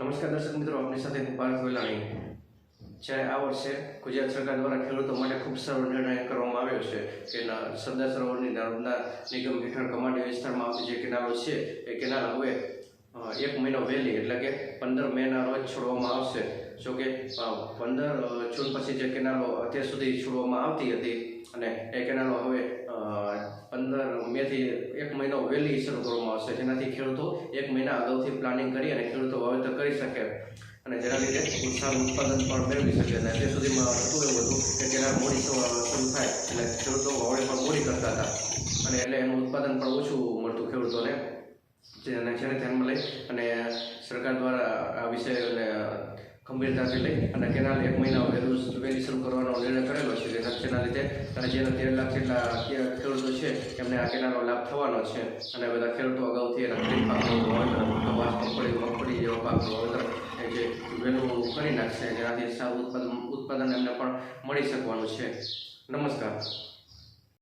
નમસ્કાર દર્શક મિત્રો, આપની સાથે હું પાર્થ વેલાણી જ્યારે આ વર્ષે ગુજરાત સરકાર દ્વારા ખેડૂતો માટે ખૂબ સારો નિર્ણય કરવામાં આવ્યો છે કે સરદાર સરોવરની નર્મદા નિગમ હેઠળ કમાન્ડી વિસ્તારમાં આવતી જે કેનાલો છે, એ કેનાલ હવે એક મહિનો વહેલી, એટલે કે પંદર મેના રોજ છોડવામાં આવશે. જો કે પંદર જૂન પછી જે કેનાલો અત્યાર સુધી છોડવામાં આવતી હતી અને એ કેનાલો હવે પંદર મેથી એક મહિનો વહેલી શરૂ કરવામાં આવશે. જેનાથી ખેડૂતો એક મહિના અગાઉથી પ્લાનિંગ કરી અને ખેડૂતો કરી શકે અને જેના લીધે સારું ઉત્પાદન પણ મેળવી શકે અને અત્યાર સુધીમાં હતું એવું હતું કે જેના મોડી શરૂ થાય એટલે ખેડૂતો વાવડે પણ મોડી કરતા હતા. અને એટલે એનું ઉત્પાદન પણ ઓછું મળતું ખેડૂતોને. જેને જેને ધ્યાનમાં લઈ અને સરકાર દ્વારા આ વિષયને ગંભીરતાથી લઈ અને કેનાલ એક મહિના વહેલું શરૂ કરવાનો નિર્ણય કરેલો છે. જેના જેના લીધે અને જેના તેર લાખ જેટલા ખેડૂતો છે, એમને આ કેનાલનો લાભ થવાનો છે. અને બધા ખેડૂતો અગાઉથી એના ખરીફ પાકનું વાવેતર કપાસ મગફળી મગફળી જેવા પાકનું વાવેતર વહેલું કરી નાખશે જેનાથી સારું ઉત્પાદન ઉત્પાદન એમને પણ મળી શકવાનું છે. નમસ્કાર.